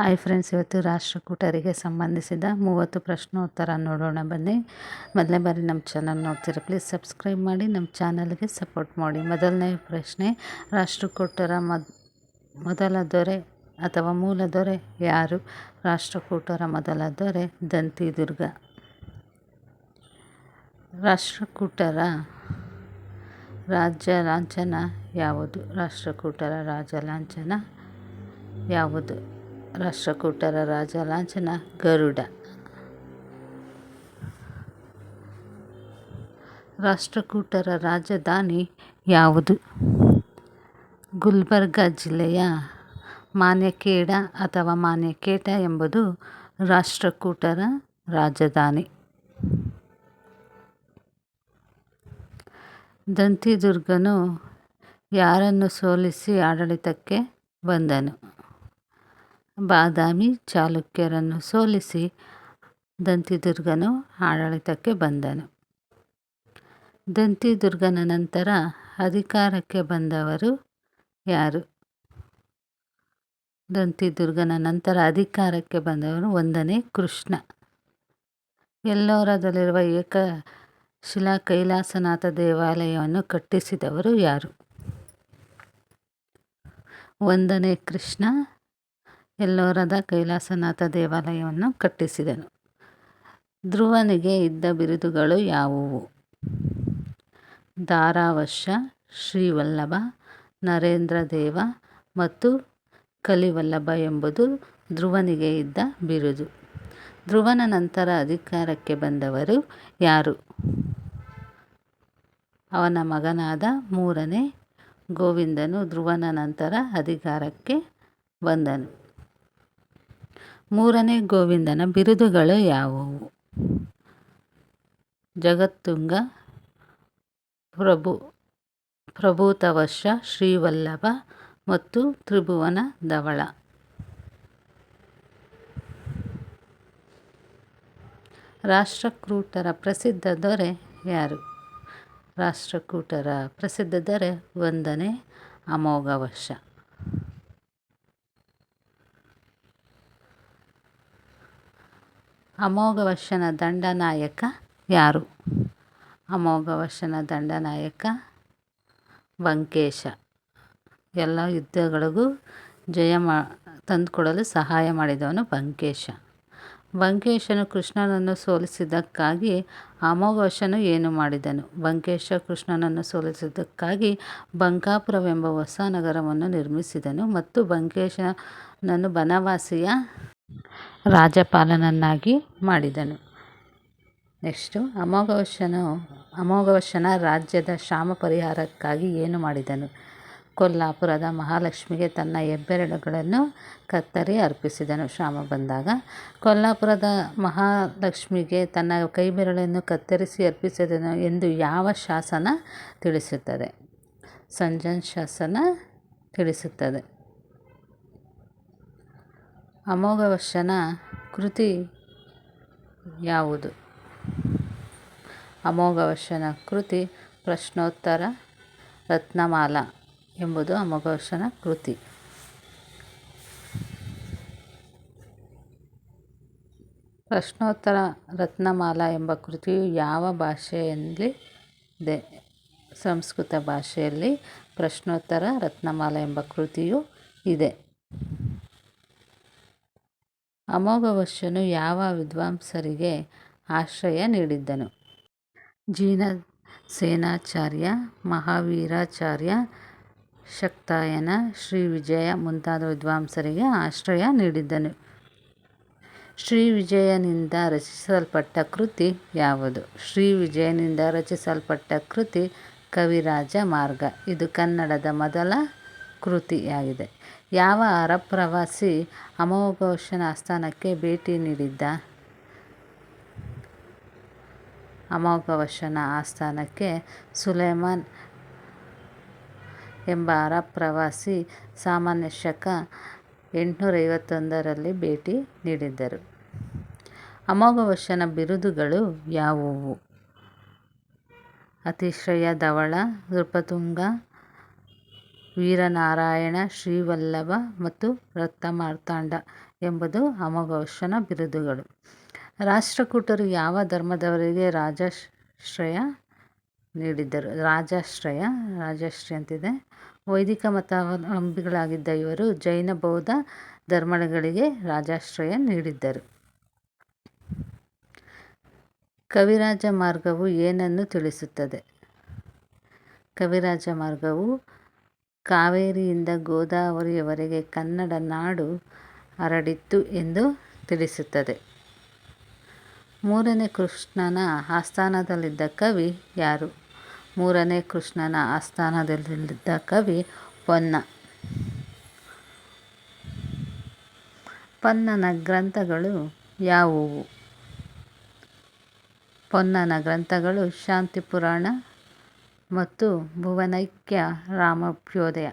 Hi friends, ಇವತ್ತು ರಾಷ್ಟ್ರಕೂಟರಿಗೆ ಸಂಬಂಧಿಸಿದ ಮೂವತ್ತು ಪ್ರಶ್ನೋತ್ತರ ನೋಡೋಣ ಬನ್ನಿ. ಮೊದಲನೇ ಬಾರಿ ನಮ್ಮ ಚಾನಲ್ ನೋಡ್ತೀರ ಪ್ಲೀಸ್ ಸಬ್ಸ್ಕ್ರೈಬ್ ಮಾಡಿ, ನಮ್ಮ ಚಾನಲ್ಗೆ ಸಪೋರ್ಟ್ ಮಾಡಿ. ಮೊದಲನೇ ಪ್ರಶ್ನೆ, ರಾಷ್ಟ್ರಕೂಟರ ಮೊದ್, ಮೊದಲ ದೊರೆ ಅಥವಾ ಮೂಲ ದೊರೆ ಯಾರು? ರಾಷ್ಟ್ರಕೂಟರ ಮೊದಲ ದೊರೆ ದಂತಿದುರ್ಗ ರಾಷ್ಟ್ರಕೂಟರ ರಾಜ್ಯ ಲಾಂಛನ ಯಾವುದು? ರಾಷ್ಟ್ರಕೂಟರ ರಾಜ ಲಾಂಛನ ಯಾವುದು? ರಾಷ್ಟ್ರಕೂಟರ ರಾಜ ಲಾಂಛನ ಗರುಡ. ರಾಷ್ಟ್ರಕೂಟರ ರಾಜಧಾನಿ ಯಾವುದು? ಗುಲ್ಬರ್ಗ ಜಿಲ್ಲೆಯ ಮಾನ್ಯಕೇಡ ಅಥವಾ ಮಾನ್ಯಕೇಟ ಎಂಬುದು ರಾಷ್ಟ್ರಕೂಟರ ರಾಜಧಾನಿ. ದಂತಿದುರ್ಗನು ಯಾರನ್ನು ಸೋಲಿಸಿ ಆಡಳಿತಕ್ಕೆ ಬಂದನು? ಬಾದಾಮಿ ಚಾಲುಕ್ಯರನ್ನು ಸೋಲಿಸಿ ದಂತಿದುರ್ಗನು ಆಡಳಿತಕ್ಕೆ ಬಂದನು. ದಂತಿದುರ್ಗನ ನಂತರ ಅಧಿಕಾರಕ್ಕೆ ಬಂದವರು ಯಾರು? ದಂತಿದುರ್ಗನ ನಂತರ ಅಧಿಕಾರಕ್ಕೆ ಬಂದವರು ಒಂದನೇ ಕೃಷ್ಣ. ಎಲ್ಲೋರದಲ್ಲಿರುವ ಏಕ ಶಿಲಾ ಕೈಲಾಸನಾಥ ದೇವಾಲಯವನ್ನು ಕಟ್ಟಿಸಿದವರು ಯಾರು? ಒಂದನೇ ಕೃಷ್ಣ ಎಲ್ಲೋರದ ಕೈಲಾಸನಾಥ ದೇವಾಲಯವನ್ನು ಕಟ್ಟಿಸಿದನು. ಧ್ರುವನಿಗೆ ಇದ್ದ ಬಿರುದುಗಳು ಯಾವುವು? ಧಾರಾವಶ ಶ್ರೀವಲ್ಲಭ ನರೇಂದ್ರ ದೇವ ಮತ್ತು ಕಲಿವಲ್ಲಭ ಎಂಬುದು ಧ್ರುವನಿಗೆ ಇದ್ದ ಬಿರುದು. ಧ್ರುವನ ನಂತರ ಅಧಿಕಾರಕ್ಕೆ ಬಂದವರು ಯಾರು? ಅವನ ಮಗನಾದ ಮೂರನೇ ಗೋವಿಂದನು ಧ್ರುವನ ನಂತರ ಅಧಿಕಾರಕ್ಕೆ ಬಂದನು. ಮೂರನೇ ಗೋವಿಂದನ ಬಿರುದುಗಳು ಯಾವುವು? ಜಗತ್ತುಂಗ, ಪ್ರಭು, ಪ್ರಭೂತವಶ, ಶ್ರೀವಲ್ಲಭ ಮತ್ತು ತ್ರಿಭುವನ ಧವಳ. ರಾಷ್ಟ್ರಕೂಟರ ಪ್ರಸಿದ್ಧ ದೊರೆ ಯಾರು? ರಾಷ್ಟ್ರಕೂಟರ ಪ್ರಸಿದ್ಧ ದೊರೆ ಒಂದನೇ ಅಮೋಘವರ್ಷ ಅಮೋಘವರ್ಷನ ದಂಡನಾಯಕ ಯಾರು? ಅಮೋಘವಶನ ದಂಡನಾಯಕ ಬಂಕೇಶ ಎಲ್ಲ ಯುದ್ಧಗಳಿಗೂ ಜಯ ಮಾ, ತಂದುಕೊಡಲು ಸಹಾಯ ಮಾಡಿದವನು ಬಂಕೇಶ ಬಂಕೇಶನು ಕೃಷ್ಣನನ್ನು ಸೋಲಿಸಿದ್ದಕ್ಕಾಗಿ ಅಮೋಘವಶನು ಏನು ಮಾಡಿದನು? ಬಂಕೇಶ ಕೃಷ್ಣನನ್ನು ಸೋಲಿಸಿದ್ದಕ್ಕಾಗಿ ಬಂಕಾಪುರವೆಂಬ ಹೊಸ ನಗರವನ್ನು ನಿರ್ಮಿಸಿದನು ಮತ್ತು ಬಂಕೇಶನನ್ನು ಬನವಾಸಿಯ ರಾಜ್ಯಪಾಲನನ್ನಾಗಿ ಮಾಡಿದನು. ನೆಕ್ಸ್ಟು ಅಮೋಘವರ್ಷನು ಅಮೋಘವಶನ ರಾಜ್ಯದ ಶಾಮ ಪರಿಹಾರಕ್ಕಾಗಿ ಏನು ಮಾಡಿದನು? ಕೊಲ್ಲಾಪುರದ ಮಹಾಲಕ್ಷ್ಮಿಗೆ ತನ್ನ ಹೆಬ್ಬೆರಳುಗಳನ್ನು ಕತ್ತರಿ ಅರ್ಪಿಸಿದನು. ಶ್ರಮ ಬಂದಾಗ, ಕೊಲ್ಲಾಪುರದ ಮಹಾಲಕ್ಷ್ಮಿಗೆ ತನ್ನ ಕೈಬೆರಳನ್ನು ಕತ್ತರಿಸಿ ಅರ್ಪಿಸಿದನು ಎಂದು ಯಾವ ಶಾಸನ ತಿಳಿಸುತ್ತದೆ? ಸಂಜನ್ ಶಾಸನ ತಿಳಿಸುತ್ತದೆ. ಅಮೋಘವರ್ಷನ ಕೃತಿ ಯಾವುದು? ಅಮೋಘವರ್ಷನ ಕೃತಿ ಪ್ರಶ್ನೋತ್ತರ ರತ್ನಮಾಲ ಎಂಬುದು ಅಮೋಘವರ್ಷನ ಕೃತಿ. ಪ್ರಶ್ನೋತ್ತರ ರತ್ನಮಾಲ ಎಂಬ ಕೃತಿಯು ಯಾವ ಭಾಷೆಯಲ್ಲಿ ಇದೆ ಸಂಸ್ಕೃತ ಭಾಷೆಯಲ್ಲಿ ಪ್ರಶ್ನೋತ್ತರ ರತ್ನಮಾಲ ಎಂಬ ಕೃತಿಯು ಇದೆ. ಅಮೋಘವರ್ಷನು ಯಾವ ವಿದ್ವಾಂಸರಿಗೆ ಆಶ್ರಯ ನೀಡಿದ್ದನು? ಜಿನಸೇನಾಚಾರ್ಯ ಮಹಾವೀರಾಚಾರ್ಯ, ಶಕ್ತಾಯನ, ಶ್ರೀ ವಿಜಯ ಮುಂತಾದ ವಿದ್ವಾಂಸರಿಗೆ ಆಶ್ರಯ ನೀಡಿದ್ದನು. ಶ್ರೀವಿಜಯನಿಂದ ರಚಿಸಲ್ಪಟ್ಟ ಕೃತಿ ಯಾವುದು? ಶ್ರೀ ವಿಜಯನಿಂದ ರಚಿಸಲ್ಪಟ್ಟ ಕೃತಿ ಕವಿರಾಜ ಮಾರ್ಗ. ಇದು ಕನ್ನಡದ ಮೊದಲ ಕೃತಿಯಾಗಿದೆ ಯಾವ ಅರಬ್ ಪ್ರವಾಸಿ ಅಮೋಘೋಷನ ಆಸ್ಥಾನಕ್ಕೆ ಭೇಟಿ ನೀಡಿದ್ದ? ಅಮೋಘವರ್ಷನ ಆಸ್ಥಾನಕ್ಕೆ ಸುಲೇಮಾನ್ ಎಂಬ ಅರಬ್ ಪ್ರವಾಸಿ ಸಾಮಾನ್ಯ ಶಕ ಎಂಟುನೂರ ಐವತ್ತೊಂದರಲ್ಲಿ ಭೇಟಿ ನೀಡಿದ್ದರು. ಅಮೋಘವಶನ ಬಿರುದುಗಳು ಯಾವುವು? ಅತಿಶ್ರಯ ಧವಳ, ನೃಪತುಂಗ ವೀರನಾರಾಯಣ, ಶ್ರೀವಲ್ಲಭ ಮತ್ತು ರಕ್ತಮಾರ್ತಾಂಡ ಎಂಬುದು ಅಮೋಘವರ್ಷನ ಬಿರುದುಗಳು. ರಾಷ್ಟ್ರಕೂಟರು ಯಾವ ಧರ್ಮದವರಿಗೆ ರಾಜಾಶ್ರಯ ನೀಡಿದ್ದರು? ರಾಜಾಶ್ರಯ ರಾಜಾಶ್ರಯ ಅಂತಿದೆ. ವೈದಿಕ ಮತಾವಲಂಬಿಗಳಾಗಿದ್ದ ಇವರು ಜೈನ, ಬೌದ್ಧ ಧರ್ಮಗಳಿಗೆ ರಾಜಾಶ್ರಯ ನೀಡಿದ್ದರು. ಕವಿರಾಜ ಮಾರ್ಗವು ಏನನ್ನು ತಿಳಿಸುತ್ತದೆ? ಕವಿರಾಜ ಮಾರ್ಗವು ಕಾವೇರಿಯಿಂದ ಗೋದಾವರಿಯವರೆಗೆ ಕನ್ನಡ ನಾಡು ಹರಡಿತ್ತು ಎಂದು ತಿಳಿಸುತ್ತದೆ. ಮೂರನೇ ಕೃಷ್ಣನ ಆಸ್ಥಾನದಲ್ಲಿದ್ದ ಕವಿ ಯಾರು? ಮೂರನೇ ಕೃಷ್ಣನ ಆಸ್ಥಾನದಲ್ಲಿದ್ದ ಕವಿ ಪೊನ್ನ. ಪೊನ್ನನ ಗ್ರಂಥಗಳು ಯಾವುವು? ಪೊನ್ನನ ಗ್ರಂಥಗಳು ಶಾಂತಿ ಪುರಾಣ ಮತ್ತು ಭುವನೈಕ್ಯ ರಾಮಭ್ಯೋದಯ.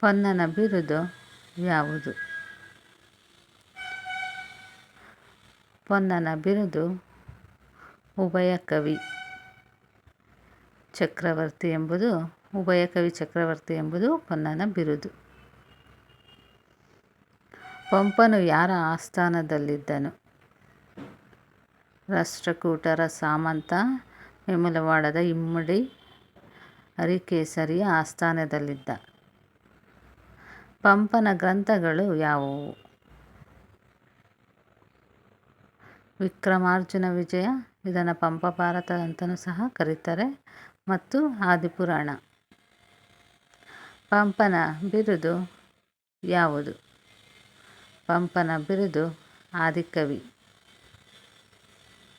ಪೊನ್ನನ ಬಿರುದು ಯಾವುದು? ಪೊನ್ನನ ಬಿರುದು ಉಭಯ ಕವಿ ಚಕ್ರವರ್ತಿ ಎಂಬುದು, ಉಭಯ ಕವಿ ಚಕ್ರವರ್ತಿ ಎಂಬುದು ಪೊನ್ನನ ಬಿರುದು. ಪಂಪನು ಯಾರ ಆಸ್ಥಾನದಲ್ಲಿದ್ದನು? ರಾಷ್ಟ್ರಕೂಟರ ಸಾಮಂತ ವೇಮುಲವಾಡದ ಇಮ್ಮಡಿ ಹರಿಕೇಸರಿಯ ಆಸ್ಥಾನದಲ್ಲಿದ್ದ. ಪಂಪನ ಗ್ರಂಥಗಳು ಯಾವುವು? ವಿಕ್ರಮಾರ್ಜುನ ವಿಜಯ, ಇದನ್ನು ಪಂಪ ಭಾರತ ಅಂತಲೂ ಸಹ ಕರೀತಾರೆ. ಮತ್ತು ಆದಿಪುರಾಣ. ಪಂಪನ ಬಿರುದು ಯಾವುದು? ಪಂಪನ ಬಿರುದು ಆದಿಕವಿ.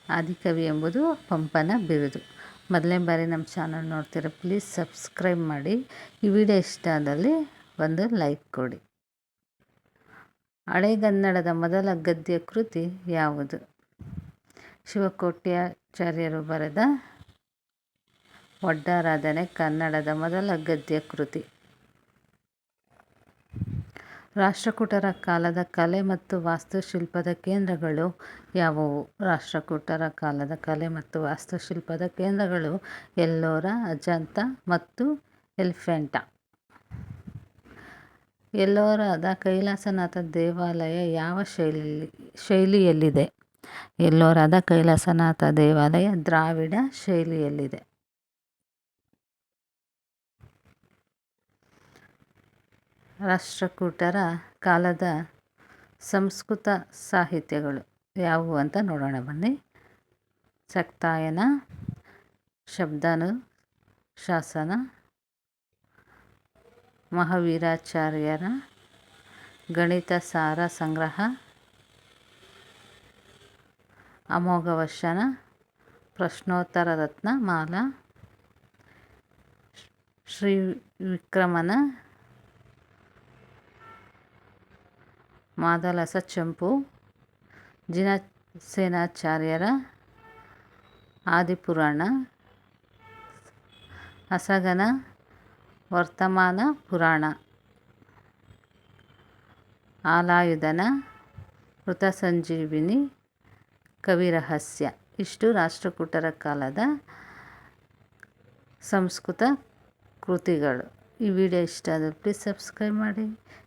ಆದಿಕವಿ ಎಂಬುದು ಪಂಪನ ಬಿರುದು. ಮೊದಲನೇ ಬಾರಿ ನಮ್ಮ ಚಾನಲ್ ನೋಡ್ತೀರ ಪ್ಲೀಸ್ ಸಬ್ಸ್ಕ್ರೈಬ್ ಮಾಡಿ. ಈ ವಿಡಿಯೋ ಇಷ್ಟ ಆದಲ್ಲಿ ಒಂದು ಲೈಕ್ ಕೊಡಿ. ಹಳೆಗನ್ನಡದ ಮೊದಲ ಗದ್ಯ ಕೃತಿ ಯಾವುದು? ಶಿವಕೋಟ್ಯಾಚಾರ್ಯರು ಬರೆದ ಒಡ್ಡಾರಾಧನೆ ಕನ್ನಡದ ಮೊದಲ ಗದ್ಯ ಕೃತಿ ರಾಷ್ಟ್ರಕೂಟರ ಕಾಲದ ಕಲೆ ಮತ್ತು ವಾಸ್ತುಶಿಲ್ಪದ ಕೇಂದ್ರಗಳು ಯಾವುವು? ರಾಷ್ಟ್ರಕೂಟರ ಕಾಲದ ಕಲೆ ಮತ್ತು ವಾಸ್ತುಶಿಲ್ಪದ ಕೇಂದ್ರಗಳು ಎಲ್ಲೋರ, ಅಜಂತ ಮತ್ತು ಎಲಿಫೆಂಟಾ. ಎಲ್ಲೋರಾದ ಕೈಲಾಸನಾಥ ದೇವಾಲಯ ಯಾವ ಶೈಲಿ ಶೈಲಿಯಲ್ಲಿದೆ? ಎಲ್ಲೋರಾದ ಕೈಲಾಸನಾಥ ದೇವಾಲಯ ದ್ರಾವಿಡ ಶೈಲಿಯಲ್ಲಿದೆ. ರಾಷ್ಟ್ರಕೂಟರ ಕಾಲದ ಸಂಸ್ಕೃತ ಸಾಹಿತ್ಯಗಳು ಯಾವುವು ಅಂತ ನೋಡೋಣ ಬನ್ನಿ. ಸಕ್ತಾಯನ ಶಬ್ದಾನು, ಶಾಸನ, ಮಹಾವೀರಾಚಾರ್ಯರ ಗಣಿತ ಸಾರ ಸಂಗ್ರಹ, ಅಮೋಘವಶನ, ಪ್ರಶ್ನೋತ್ತರ ರತ್ನ ಮಾಲಾ ಶ್ರೀ ವಿಕ್ರಮನ ಮಾದಲಸ ಚಂಪು ಜಿನಸೇನಾಚಾರ್ಯರ ಆದಿಪುರಾಣ, ಅಸಗನ ವರ್ತಮಾನ ಪುರಾಣ, ಆಲಾಯುಧನ ಮೃತಸಂಜೀವಿನಿ ಕವಿರಹಸ್ಯ. ಇಷ್ಟು ರಾಷ್ಟ್ರಕೂಟರ ಕಾಲದ ಸಂಸ್ಕೃತ ಕೃತಿಗಳು. ಈ ವಿಡಿಯೋ ಇಷ್ಟ ಆದರೆ ಪ್ಲೀಸ್ ಸಬ್ಸ್ಕ್ರೈಬ್ ಮಾಡಿ.